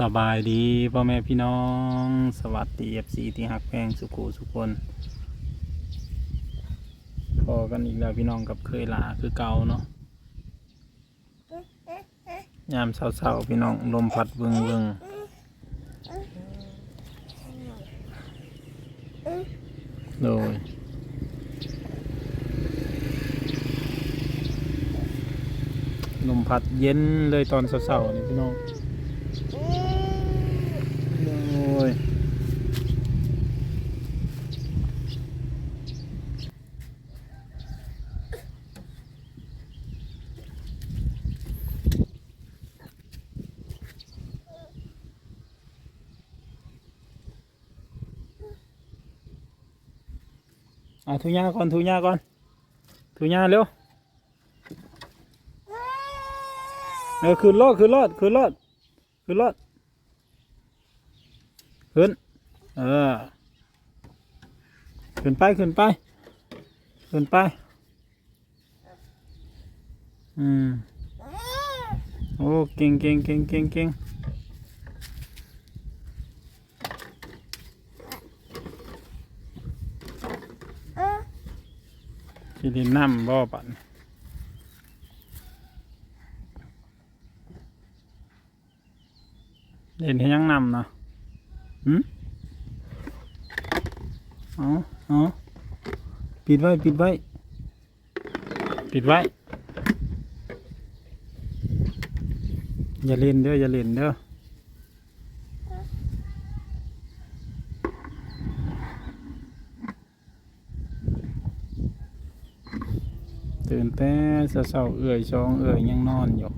สบายดีพ่อแม่พี่น้อง สวัสดีเอฟซีที่หักแพงสุขูสุคนพอกันอีกแล้วพี่น้องกับเคยลาคือเก่าเนาะยามเศร้าๆพี่น้องลมพัดเวิงเวิงโดยลมพัดเย็นเลยตอนเศร้าๆนี่พี่น้อง โอ้ย อะทุยาก่อนทุยาก่อนทุยาเร็วเออขึ้นรอดขึ้นรอดขึ้นรอดขึ้นรอดขึ้นเออขึ้นไปขึ้นไปขึ้นไปอืมโอ้เก่งเก่งเก่งเก่งเก่ง ที่ดินน้ำบ่อปันเด่นให้ยังนำนะหืมเอาเอาปิดไว้ ปิดไว้ ปิดไว้ อย่าเล่นเด้อ อย่าเล่นเด้อ แต่เช้าเอื่อยชองเอื่อยยังนอนอยู่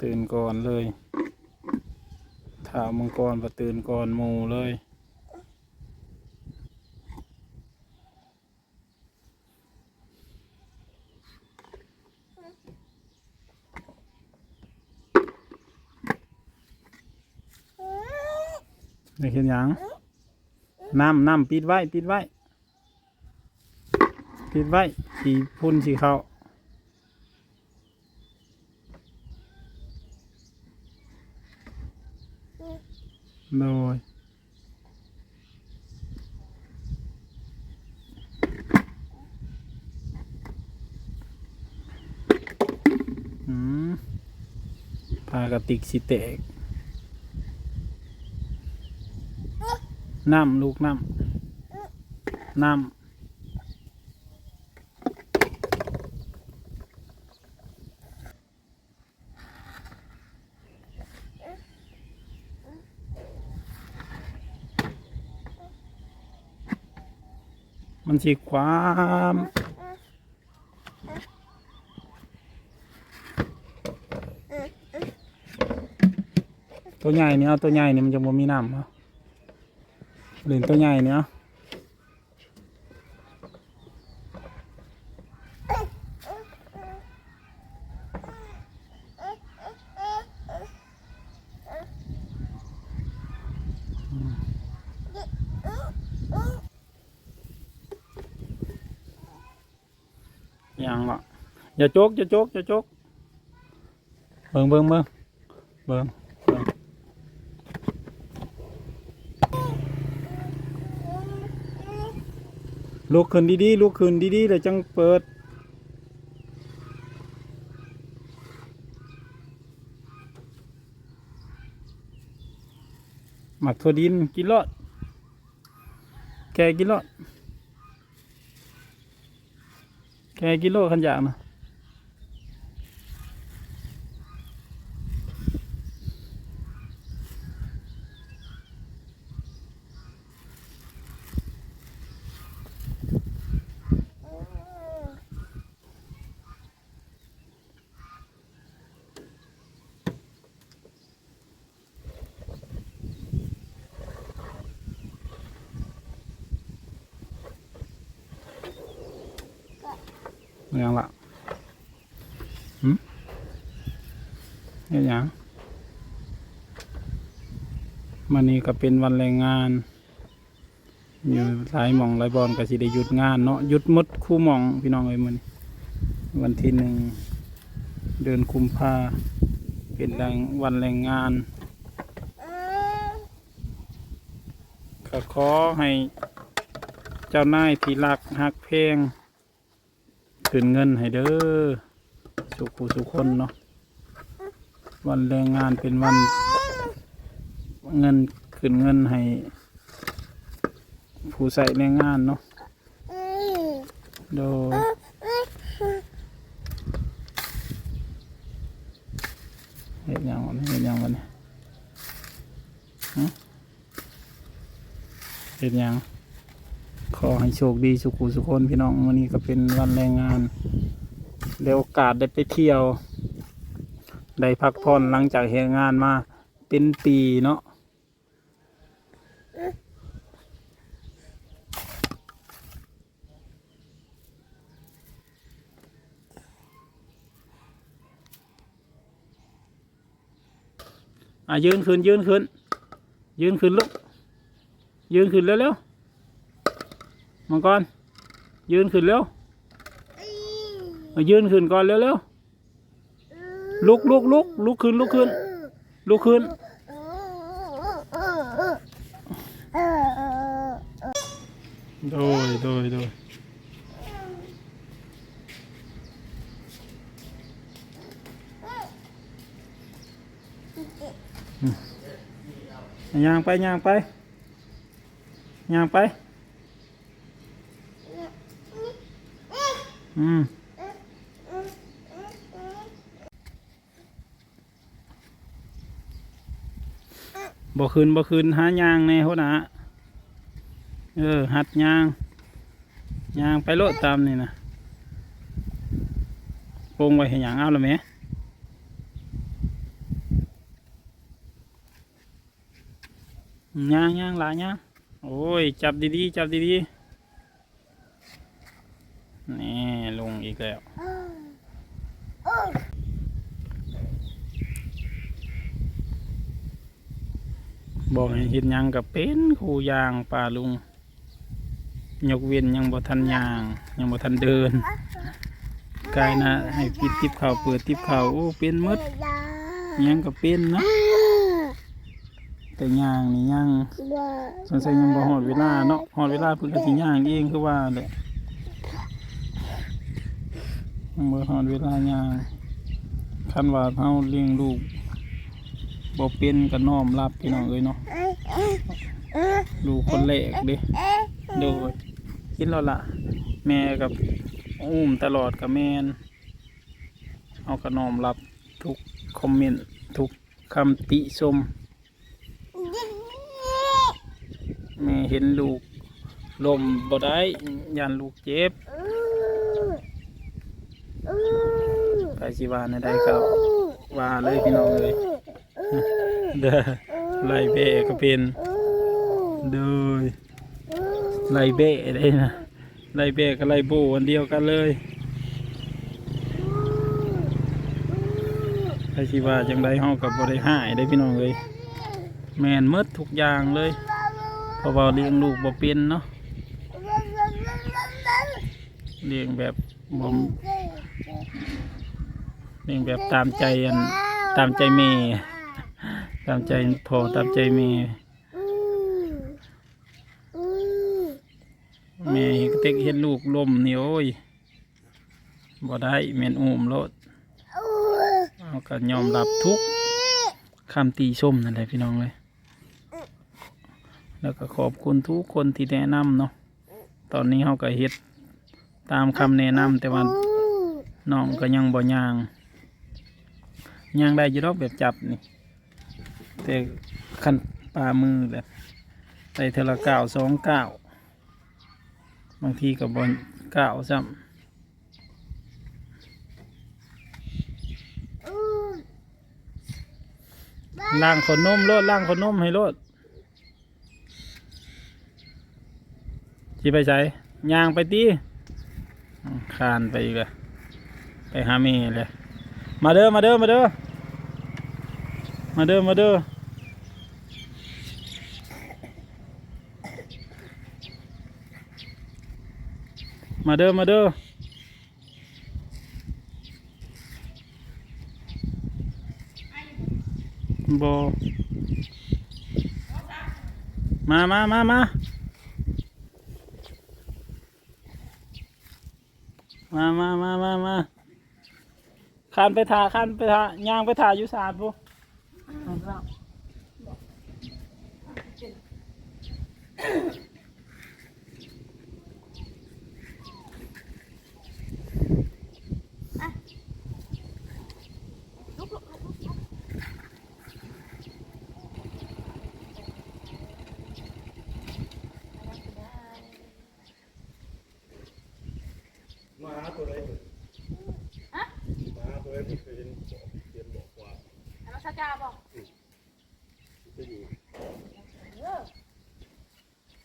ตื่นก่อนเลยถามมังกรประตื่นก่อนหมูเลยได้เห็นยังน้ำน้ำปิดไว้ ปิดไว้ ปิดไว้สีพุ่นสีเขาโดยอืมพากระติกสิเตกน้ำลูกน้ำน้ำ สิความตัวใหญ่เนี่ยตัวใหญ่เนี่ยมันจะบ่มีน้ำเหรอเล่นตัวใหญ่เนี่ย ย่างละอย่าโจกอย่าโจกอย่าโจกเบิ่งเบิ่งเบิ่งเบิ่งลุกขึ้นดีๆลุกขึ้นดีๆเลยจังเปิดหมักถั่วดินกินรอดแกกินรอด แกกิโลขันยางนะ เนี่ยยังมันนี้ก็เป็นวันแรงงาน อยู่หลายมองหลายบอลก็สิได้หยุดงานเนาะหยุดมดคู่มองพี่น้องเอ้ยมันวันที่หนึ่งเดือนคุมภาเป็นแรงวันแรงงานก็ขอให้เจ้านายที่รักฮักเพลงคืนเงินให้เด้อสุขุสุคนเนาะ วันแรงงานเป็นวันเงินคืนเงินให้ ผู้ใส่แรงงานเนาะโดยเห็นยังวันเห็นยังวันนี้ฮะเห็นยังขอให้โชคดีสุขุสุขคนพี่น้องวันนี้ก็เป็นวันแรงงานได้โอกาสได้ไปเที่ยว ได้พักผ่อนหลังจากเหตุงานมาเป็นปีเนาะอะยืนขึ้นยืนขึ้น ยืนขึ้นลูกยืนขึ้นเร็วๆมังกรยืนขึ้นเร็วเอายืนขึ้นก่อนเร็วๆ ลุกลุกลุกลุกขึ้นลุกขึ้นลุกขึ้นโดยโดยโดยย่างไปย่างไปย่างไปอืม บ่ คืนบ่คืนหายางในหัวหน้าเออ หัดยางยางไปโลดตามนี่นะโปงไว้ให้หยังเอาละแหม่ยางยางหลายยางโอ้ย จับดีๆ จับดีๆ นี่ลงอีกแล้ว บอกให้เห็นยังกับเป็นครูยางป่าลุง ยกเว้นยังบ่ทันยาง ยังบ่ทันเดินกายนะให้ปิดติบเข่าเปิดติบเข่าโอ้เป็นมดยังกับเป็นนะแต่ยางนี่ยังสงสัยยังบ่ฮอดเวลาเนาะฮอดเวลาเพิ่นก็สิย่างเองคือว่าแหละยังบ่ฮอดเวลาย่างคันว่าเฮาเลี้ยงลูก บ่เป็นก็น้อมรับพี่น้องเอ้ยเนาะลูกคนแรกเด้โดยกินแล้วล่ะ แม่กับอุ้มตลอดกับแม่นเอากระนอมรับทุกคอมเมนต์ทุกคำติชมแม่เห็นลูกลมบ่ได้ยันลูกเจ็บไปสิวานใดก็ว่าเลยพี่น้องเลย เด้อไล่เบะก็เป็นโดยไล่เบะได้นะไล่เบะกับไล่โบอันเดียวกันเลยไอชีว่าจังไดห้องกับบริหายได้พี่น้องเลยแมนหมดทุกอย่างเลยเพราะว่าเลี้ยงลูกบ่เป็นเนาะเลี้ยงแบบบ่มเลี้ยงแบบตามใจอันตามใจแม่ ตามใจพ่อตามใจแม่แม่ก็เต็กเห็นลูกลมนี่โอ้ยบ่ได้แม่นอุ้มโลดเอาก็ยอมรับทุกคำตีชมนั่นแหละพี่น้องเลย แล้วก็ขอบคุณทุกคนที่แนะนำเนาะตอนนี้เขาก็เฮ็ดตามคำแนะนำแต่ว่าน้องก็ยังบ่ย่างย่างได้อยี่รอกแบบจับนี่ แต่ขันปลามือแบบใส่เทละเก้าสองเก้าบางทีกับบอลก้าซ้ำล่างขนนมโลดล่างขนนมให้โลดจีไปใส่ยางไปตีคานไปอีกเลยไปหาเมย์เลย มาเด้อ มาเด้อ มาเด้อ มาเด้อมาเด้อมาเด้อมาเด้อบมามามามามามามามามาขันไปถาขันไปถาย่างไปถาอยู่ศาสตร์ปุ๊ มาหาตัวไหนเหมือนมาหาตัวไหนที่เคยเห็นบอกเขียนบอกว่า อันนั้นชาจาบอก จะอยู่ เออ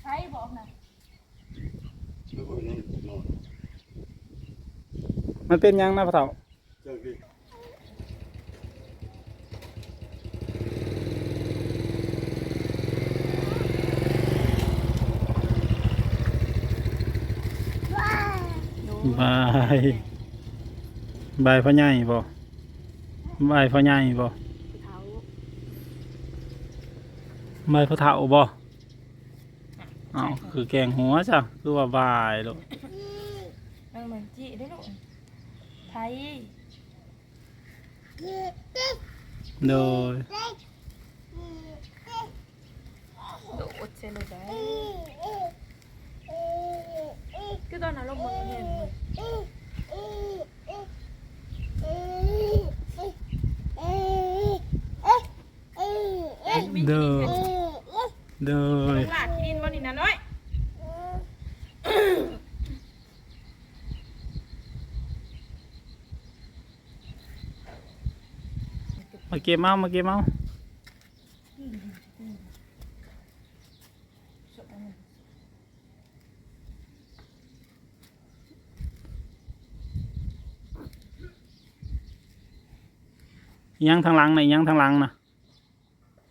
ใช่บอกนะ แล้วก็นอนนอน มันเป็นหยังนะพ่อเฒ่าเจ้าที่บายบายพ่อใหญ่บ่บายพ่อใหญ่บ่เขาบายพ่อเฒ่าบ่เอ้าคือแกงหัวจ้ะคือว่าบายลูกมันเหมือนจีได้ลูก ថៃដូចដូចចេះដែរ เก็บเอามาเก็บเอายังทางหลังนะยังทางหลังนะ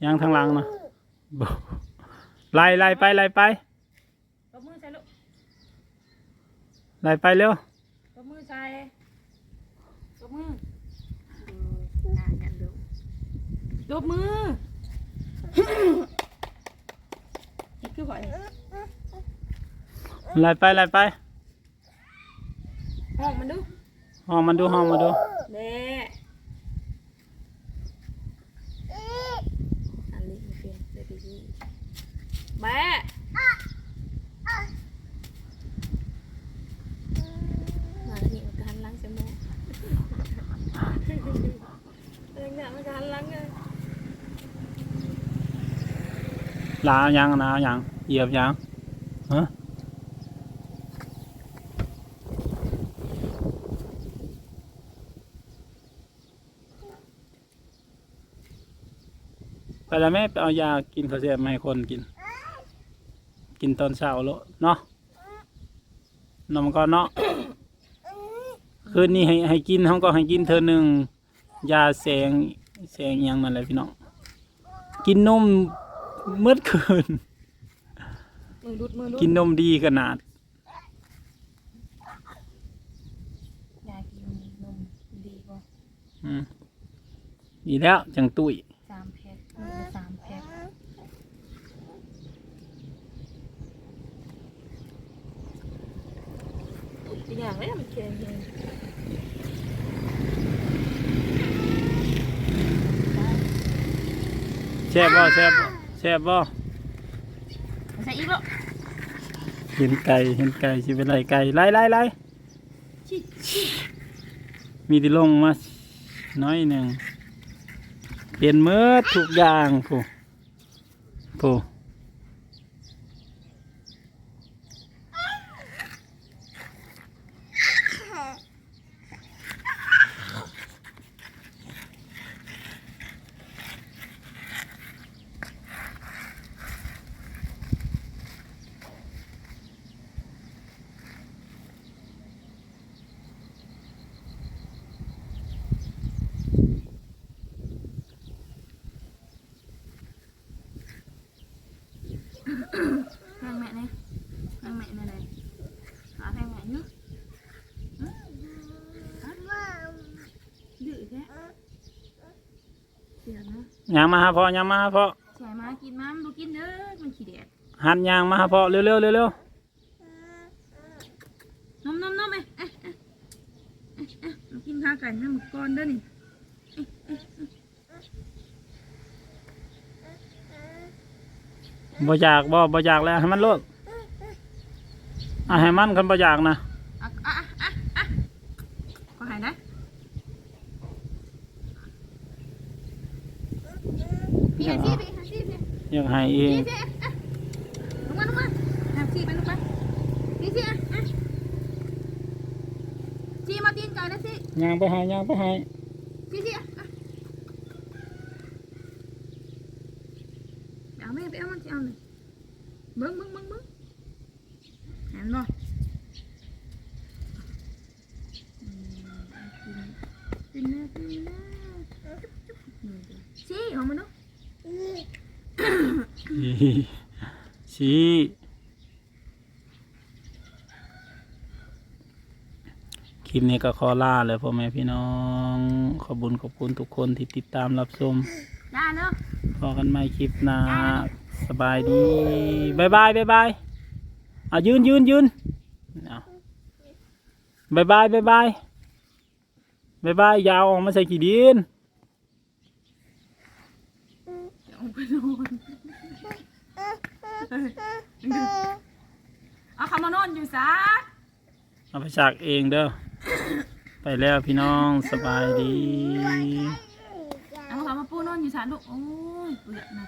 ยังทางหลังนะบ่ไล่ไล่ไปไล่ไปตบมือใส่ลูกไล่ไปเร็ว ยกมือนี่คือหอยไหลไปไหลไปห้องมันดูห้องมันดูห้องมันดูแม่อันนี้เป็นได้ไปที่แม่มาที่การล้างจมูกเอ็งเนี่าการล้างอ่ย ลายังนะยังเหยียบยังฮะไปแล้วแม่ไปเอายากินเขาเสียมาให้คนกิน กินตอนเช้าแล้วเนาะนมก็เนาะคืนนี้ให้ให้กินเขาก็ให้กินเธอหนึ่งยาแสงแสงยังนั่นแหละพี่น้องกินนม เมื่อคืน มือรุดมือรุดกินนมดีขนาด ยากินนมดีกว่าอืมดีแล้วจังตุ้ยสามแพ็คมือละสามแพ็คอีกอย่างเลยมันเค็มเค็มแซ่บบ่แซ่บบ่แซ่บบ่ใส่อีกแล้วเห็นไก่เห็นไก่สิเป็นไรไก่ไล่ไล่ไล่ชิชิมีที่ลงมาน้อยหนึ่งเปลี่ยนเมื่อทุกอย่างผู้ผู้ ยนะยางมาหาพ่อยางมาหาพ่อสวยมากินมามันดูกินเด้อมันขี้แดดหันยางมาหาพ่อเร็วเร็วเร็วเร็วนมนมนมเอ้ยเอ้ยเอ้ยเอ้ยเอ้ยมากินข้าวไก่น้ำหมึกก้อนเด้อนี่บ่อยากบ่บ่อยากแล้วให้มันโลดอะให้มันกันบ่อยากนะ อะอะอะอะก็หายนะพี่หายซี่พี่หายซี่พี่ อยาก ให้เองพี่ซี่อะอะลงมาลงมาหายซี่ไปลงไปพี่ซี่อะอะซี่มาตีนไก่นะซี่ยางไปให้ยางไปให้พี่ซี่อะอะไปเอาแม่ไปเอามันสิเอาเลยเบิ้งเบิ้งเบิ้งเบิ้งเห็นบ่อืมกินนะกินนะซี่ของมันเนาะ ชี้ คลิปนี้ก็ขอลาเลยพ่อแม่พี่น้อง ขอบคุญขอบคุณทุกคนที่ติดตามรับชมได้เนาะพอกันใหม่คลิปหน้าสบายดีบายบายบายบายอะยืนยืนยืนเอาบายบายบายบายบายบายอยาวออกมาใส่ขี้ดินเดี๋ยวไปนอน เอาเขามานอนอยู่ซะเอาไปฉากเองเด้อ ไปแล้วพี่น้องสบายดี เอาเขามาปูนอนอยู่ซะลูกโอ้ยเบื่อนะ